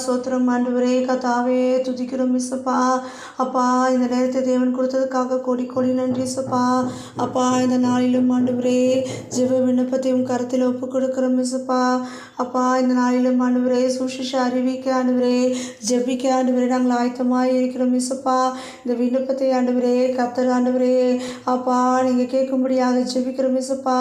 சோத்திரம் ஆண்டவரே கதாவே துதிக்கிறோம் இசப்பா அப்பா இந்த நேரத்தை தேவன் கொடுத்ததுக்காக கோடி கோடி நன்றி இசப்பா அப்பா இந்த நாளிலும் ஆண்டவரே ஜெப விண்ணப்பத்தையும் கருத்தில் ஒப்பு கொடுக்கிறோம் இசப்பா அப்பா இந்த நாளிலும் ஆண்டவரே சுஷிஷ அறிவிக்க ஆண்டவரே ஜெபிக்க ஆண்டவரே நாங்கள் ஆயத்தமாக இருக்கிறோம் இசப்பா இந்த விண்ணப்பத்தை ஆண்டவரே கத்தர் ஆண்டவரே அப்பா நீங்கள் கேட்கும்படியாக ஜெபிக்கிறோம் இசப்பா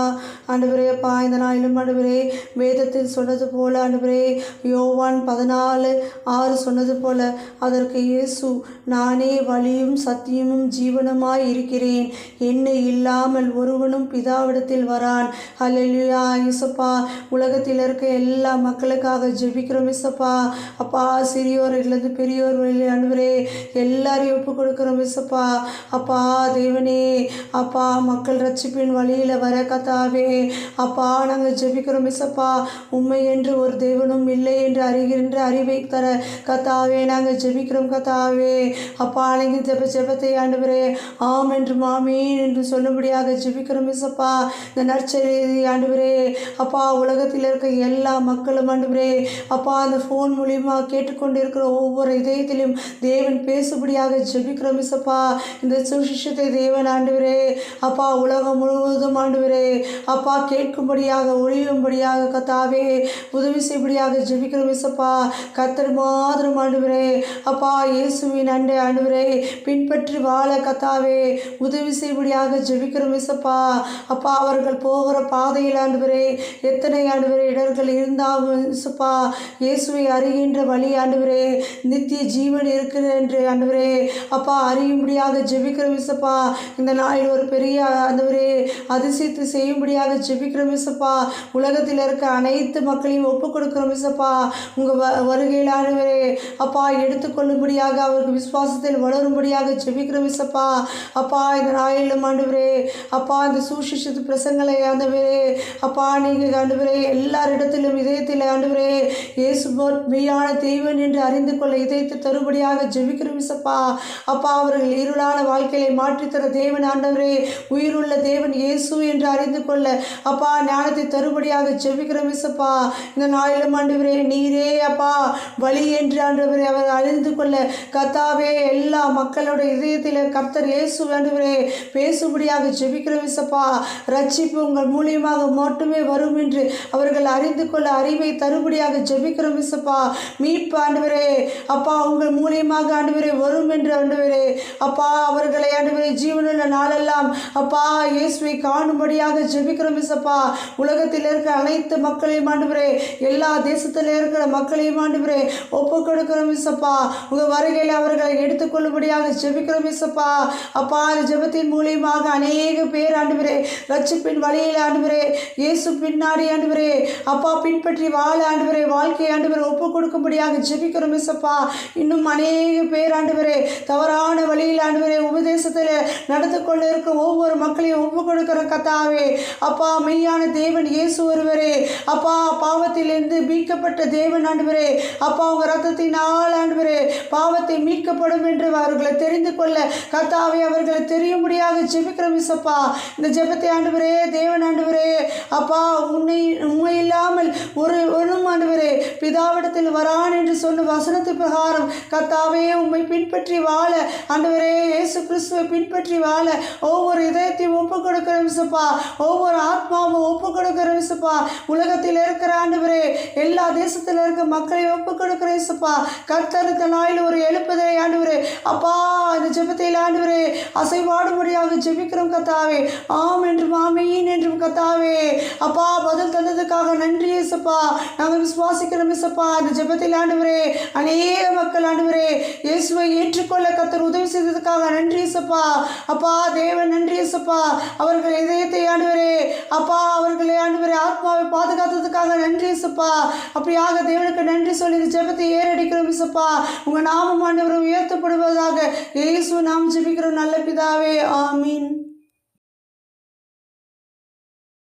ஆண்டவரே அப்பா இந்த நாளிலும் ஆண்டவரே வேதத்தில் சொன்னது போல ஆண்டவரே யோவான் பதினாலு ஆறு சொன்னது போல அதற்கு இயேசு நானே வழியும் சத்தியமும் ஜீவனமாய் இருக்கிறேன். என்னை இல்லாமல் ஒருவனும் பிதாவிடத்தில் வரான். ஹalleluya இசப்பா. உலகத்தில் இருக்க எல்லா மக்களுக்காக ஜெபிக்கிறோம் இசப்பா. அப்பா சிறியோரிலிருந்து பெரியோர் வரையிலும் அனுவரே எல்லாரையும் ஒப்பு கொடுக்குறோம் இசப்பா. அப்பா தேவனே அப்பா மக்கள் ரட்சிப்பின் வழியில் வர கதாவே அப்பா நாங்கள் ஜெபிக்கிறோம் இசப்பா. உண்மை என்று ஒரு தேவனும் இல்லை என்று அறிகின்ற அறிவு தர கத்தாவே நாங்கள் ஜெபிக்கிறோம் கத்தாவே. அப்பா நீங்கள் ஜெப ஜெபத்தை ஆண்டவரே ஆம் என்று மாமீன் என்று சொல்லும்படியாக ஜெபிக்கிறோம் மிஸ்ஸப்பா இந்த நற்செய்தி ஆண்டவரே அப்பா உலகத்தில் இருக்க எல்லா மக்களும் ஆண்டவரே அப்பா அந்த ஃபோன் மூலியமா கேட்டுக்கொண்டிருக்கிற ஒவ்வொரு இதயத்திலும் தேவன் பேசும்படியாக ஜெபிக்கிறோம் மிஸ்ஸப்பா இந்த சுசிஷத்தை தேவன் ஆண்டுவரே அப்பா உலகம் முழுவதும் ஆண்டுவரே அப்பா கேட்கும்படியாக ஒழியும்படியாக கத்தாவே உதவி செய்யும்படியாக ஜெபிக்கிறோம் இசப்பா கத்தர் மாத்திரம் ஆண்டவரே. அப்பா இயேசுவின் அண்டை ஆண்டவரே பின்பற்றி வாழ கத்தாவே. உதவி செய்யபடியாக ஜெபிக்கிறோம் இசப்பா அப்பா அவர்கள் போகிற பாதையில் ஆண்டவரே எத்தனை ஆண்டவரே இடர்கள் இருந்தாலும் இசப்பா இயேசுவை அறிகின்ற வழி ஆண்டவரே நித்திய ஜீவன் இருக்கிறது என்று ஆண்டவரே. அப்பா அறியும்படியாக ஜெபிக்கிறோம் இசப்பா இந்த நாளில் ஒரு பெரிய ஆண்டவரே அதிசயத்தை செய்யும்படியாக ஜெபிக்கிறோம் இசப்பா உலகத்தில் இருக்க அனைத்து மக்களையும் ஒப்பு கொடுக்கிறோம் இசப்பா உங்கள் வ வருகையில் ஆண்டவரே அப்பா எடுத்துக்கொள்ளும்படியாக அவருக்கு விசுவாசத்தில் வளரும்படியாக ஜெபிக்கிறோம் விசப்பா அப்பா இந்த நாயிலும் ஆண்டுவரே அப்பா இந்த சூசிஷத்து பிரசங்களை ஆண்டவரே அப்பா நீங்கள் ஆண்டவரே எல்லாரிடத்திலும் இதயத்தில் ஆண்டவரே இயேசு மெய்யான தெய்வன் என்று அறிந்து கொள்ள இதயத்தை தருபடியாக ஜெபிக்கிறோம் விசப்பா அப்பா அவர்கள் இருளான வாழ்க்கையை மாற்றித்தர தேவன் ஆண்டவரே உயிருள்ள தேவன் இயேசு என்று அறிந்து கொள்ள அப்பா ஞானத்தை தருபடியாக ஜெபிக்கிறோம் விசப்பா இந்த நாயிலும் ஆண்டவரே நீரே அப்பா. வழி என்று ஆண்டவரை அவர் அறிந்து கொள்ள கத்தாவே எல்லா மக்களோட இதயத்தில் கர்த்தர் இயேசு ஆண்டவரே பேசும்படியாக ஜெபிக்கிறோம் விசப்பா ரட்சிப்பு உங்கள் மூலியமாக மட்டுமே வரும் என்று அவர்கள் அறிந்து கொள்ள அறிவை தருபடியாக ஜெபிக்கிறோம் விசப்பா மீட்பு ஆண்டவரே அப்பா உங்கள் மூலியமாக ஆண்டவரே வரும் என்று ஆண்டவரே அப்பா அவர்களை ஆண்டவரே ஜீவனுள்ள நாளெல்லாம் அப்பா இயேசுவை காணும்படியாக ஜெபிக்கிறோம் விசப்பா உலகத்தில் இருக்கிற அனைத்து மக்களையும் ஆண்டவரே எல்லா தேசத்தில் இருக்கிற மக்களையும் ஆண்டவரே ஒப்பு கொடுக்கிறோம் இசப்பா உங்கள் வருகையில் அவர்களை எடுத்துக்கொள்ளும்படியாக ஜெபிக்கிறோம் இசப்பா அப்பா அந்த ஜெபத்தின் மூலியமாக அநேக பேர் ஆண்டுவரே ரட்சிப்பின் வழியில் ஆண்டுவரே இயேசு பின்னாடி ஆண்டுவரே அப்பா பின்பற்றி வாழ ஆண்டுவரே வாழ்க்கையை ஆண்டுவரே ஒப்பு கொடுக்கும்படியாக ஜெபிக்கிறோம் இசப்பா இன்னும் அநேக பேர் ஆண்டுவரே தவறான வழியில் ஆண்டுவரே உபதேசத்தில் நடந்து கொண்டு இருக்கும் ஒவ்வொரு மக்களையும் ஒப்பு கொடுக்கிற கத்தாவே அப்பா மெய்யான தேவன் இயேசு ஒருவரே. அப்பா பாவத்திலிருந்து மீட்கப்பட்ட தேவன் ஆண்டுவரே. அப்பா அவங்க ரத்தத்தினால் ஆண்டவரே. பாவத்தை மீட்கப்படும் என்று அவர்களை தெரிந்து கொள்ள கத்தாவை அவர்களை தெரியும்படியாக ஜெபிக்கிறோம் இசப்பா இந்த ஜெபத்தை ஆண்டுவரே தேவன் ஆண்டுவரே. அப்பா உன்னை உண்மை இல்லாமல் ஒரு ஒன்றும் ஆண்டுவரே பிதாவிடத்தில் வரான் என்று சொன்ன வசனத்து பிரகாரம் கத்தாவே உண்மை பின்பற்றி வாழ ஆண்டவரே இயேசு கிறிஸ்துவை பின்பற்றி வாழ ஒவ்வொரு இதயத்தையும் ஒப்பு கொடுக்கிறோம் இசப்பா ஒவ்வொரு ஆத்மாவும் ஒப்பு கொடுக்கிறோம் இசப்பா உலகத்தில் இருக்கிற ஆண்டுவரே எல்லா தேசத்தில் இருக்க மக்களையும் ஒப்பு கொடுக்கிறோம் இசப்பா கர்த்தருக்கு நாயில் ஒரு எழுப்புதலை ஆண்டவரே. அப்பா இந்த ஜெபத்தில் ஆண்டவரே அசைவாடும்படியாக ஜெபிக்கிறோம் கத்தாவே ஆம் என்றும் ஆமீன் என்றும் கத்தாவே அப்பா பதில் தந்ததுக்காக நன்றி இசப்பா நாங்கள் விசுவாசிக்கிறோம் இசப்பா இந்த ஜெபத்தில் ஆண்டவரே அநேக மக்கள் ஆண்டவரே இயேசுவை ஏற்றுக்கொள்ள கத்தர் உதவி செய்ததுக்காக நன்றி இசப்பா அப்பா தேவன் நன்றி இசப்பா அவர்கள் இதயத்தை ஆண்டவரே அப்பா அவர்களை ஆண்டவரே ஆத்மாவை பாதுகாத்ததுக்காக நன்றி இசப்பா அப்படியாக தேவனுக்கு நன்றி சொல்லி இந்த ஜெபத்தை ஏறடிக்கிறோம் இசப்பா உங்கள் நாமம் ஆண்டவர் உயர்த்தப்படுவதாக இயேசு நாம் ஜெபிக்கிறோம். நல்ல பிதாவே ஆமீன்.